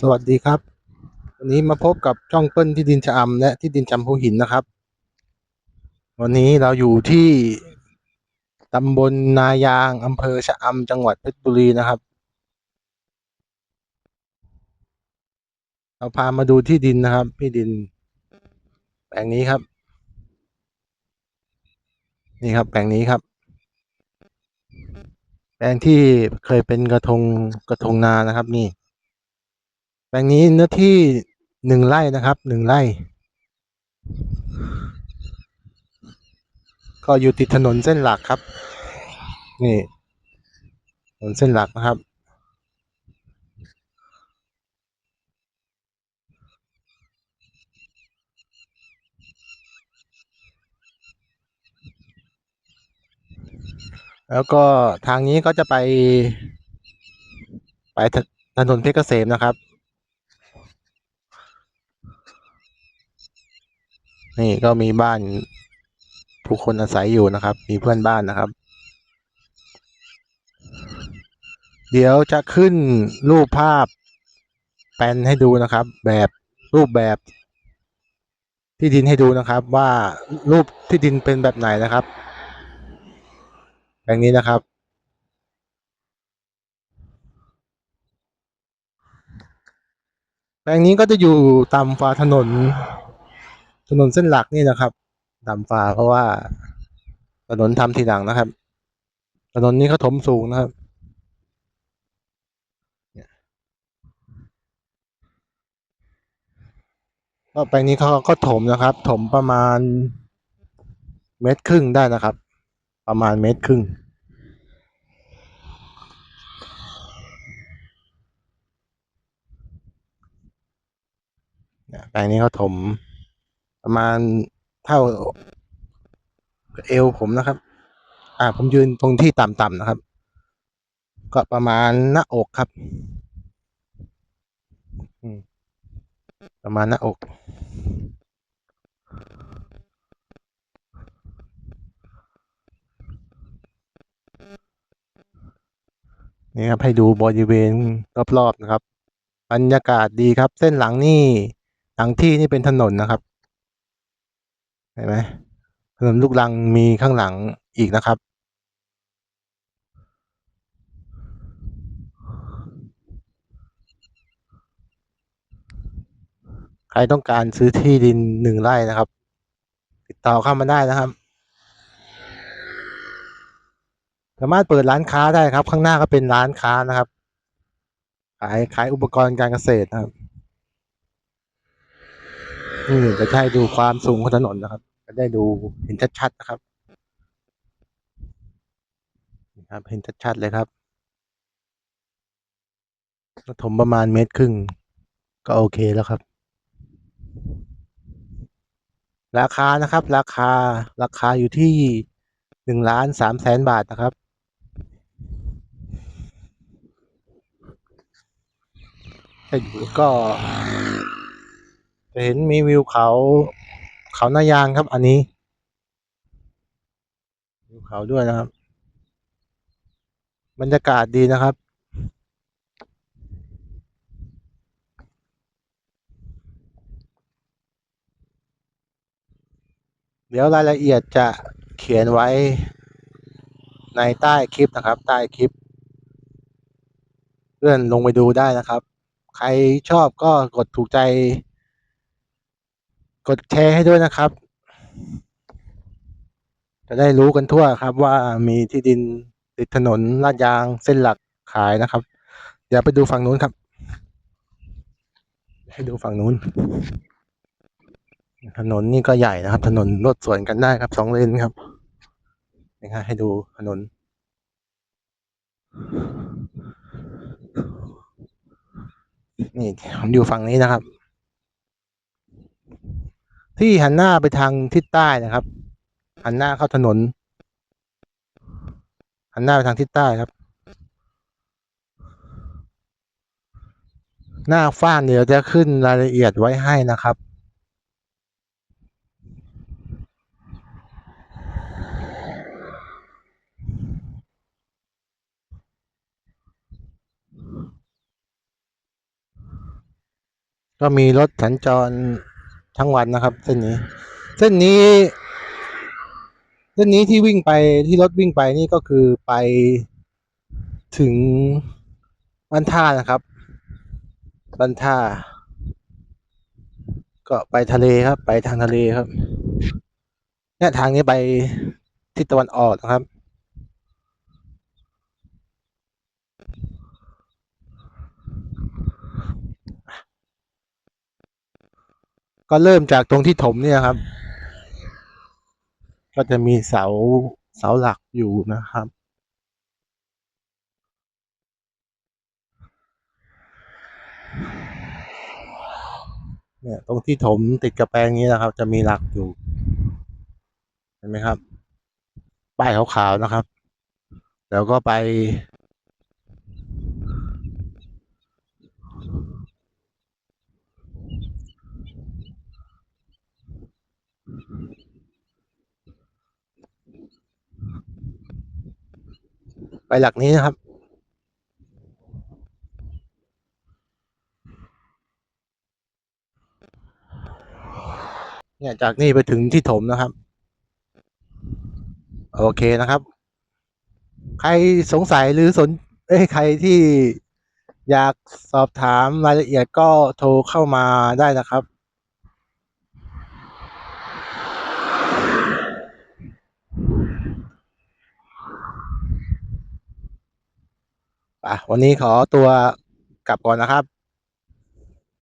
สวัสดีครับ วันนี้มาพบกับช่องเปิ้ลที่ดินชะอำและที่ดินจำพูหินนะครับ วันนี้เราอยู่ที่ตำบลนายางอำเภอชะอำจังหวัดเพชรบุรีนะครับ เราพามาดูที่ดินนะครับที่ดินแปลงนี้ครับ นี่ครับแปลงนี้ครับ แปลงที่เคยเป็นกระทงกระทงนานะครับนี่ ลงนี้เนื้อที่หนึ่งไร่นะครับหนึ่งไร่ ก็อยู่ติดถนนเส้นหลักครับ นี่ถนนเส้นหลักนะครับ แล้วก็ทางนี้ก็จะไป ไปถถนนเพชรเกษมนะครับ นี่ก็มีบ้านผู้คนอาศัยอยู่นะครับ มีเพื่อนบ้านนะครับ เดี๋ยวจะขึ้นรูปภาพแปลนให้ดูนะครับ แบบรูปแบบที่ดินให้ดูนะครับว่ารูปที่ดินเป็นแบบไหนนะครับแบบนี้นะครับ แปลงนี้ก็จะอยู่ตามฟ้าถนน ถนนเส้นหลักนี่นะครับตามฟ้าเพราะว่า ถนนทำทีหลังนะครับ ถนนนี้เขาถมสูงนะครับก็แปลงนี้เขาก็ถมนะครับ ถมประมาณเมตรครึ่งได้นะครับ ประมาณเมตรครึ่งเนี่ยแปลงนี้เขาถม ประมาณเท่าเอวผมนะครับ อ่า ผมยืนตรงที่ต่ำๆนะครับ ก็ประมาณหน้าอกครับประมาณหน้าอก นี่ครับให้ดูบริเวณรอบๆนะครับ บรรยากาศดีครับ เส้นหลังนี่หลังที่นี่เป็นถนนนะครับ เห็นไหมถนนลูกรังมีข้างหลังอีกนะครับ ใครต้องการซื้อที่ดินหนึ่งไร่นะครับ ติดต่อเข้ามาได้นะครับ สามารถเปิดร้านค้าได้ครับ ข้างหน้าก็เป็นร้านค้านะครับ ขายขายอุปกรณ์การเกษตรนะครับ นี่จะให้ดูความสูงของถนนนะครับ จะได้ดูเห็นชัดๆนะครับครับ เห็นชัดๆเลยครับถมประมาณเมตรครึ่ง ก็โอเคแล้วครับ ราคานะครับ ราคาราคาอยู่ที่หนึ่งล้านสามแสนบาทนะครับถ้าอยู่ก็ จะเห็นมีวิวเขาเขาหน้ายางครับ อันนี้วิวเขาด้วยนะครับ บรรยากาศดีนะครับ เดี๋ยวรายละเอียดจะเขียนไว้ในใต้คลิปนะครับ ใต้คลิปเพื่อนลงไปดูได้นะครับ ใครชอบก็กดถูกใจ กดแชร์ให้ด้วยนะครับ จะได้รู้กันทั่วครับว่ามีที่ดินติดถนนลาดยางเส้นหลักขายนะครับ เดี๋ยวไปดูฝั่งนู้นครับ ให้ดูฝั่งนู้น ถนนนี่ก็ใหญ่นะครับ ถนนรถสวนกันได้ครับสองเลนครับนี่ครับให้ดูถนนนี่ผมอยู่ฝั่งนี้นะครับ ที่หันหน้าไปทางทิศใต้นะครับ หันหน้าเข้าถนน หันหน้าไปทางทิศใต้ครับ หน้าฟ้านเดี๋ยวจะขึ้นรายละเอียดไว้ให้นะครับก็มีรถสัญจร ทั้งวันนะครับ เส้นนี้ เส้นนี้ เส้นนี้ที่วิ่งไปที่รถวิ่งไปนี่ก็คือไปถึงบ้านท่านะครับบ้านท่า ก็ไปทะเลครับ ไปทางทะเลครับเนี่ยทางนี้ไปทิศตะวันออกนะครับ ก็เริ่มจากตรงที่ถมเนี่ยครับ ก็จะมีเสาเสาหลักอยู่นะครับ เนี่ยตรงที่ถมติดกระแปลงนี้นะครับ จะมีหลักอยู่ เห็นไหมครับ ป้ายขาวๆนะครับ แล้วก็ไป ไปหลักนี้นะครับ เนี่ยจากนี่ไปถึงที่ถมนะครับ โอเคนะครับ ใครสงสัยหรือสนเอ้ใครที่อยากสอบถามรายละเอียดก็โทรเข้ามาได้นะครับ อะวันนี้ขอตัวกลับก่อนนะครับ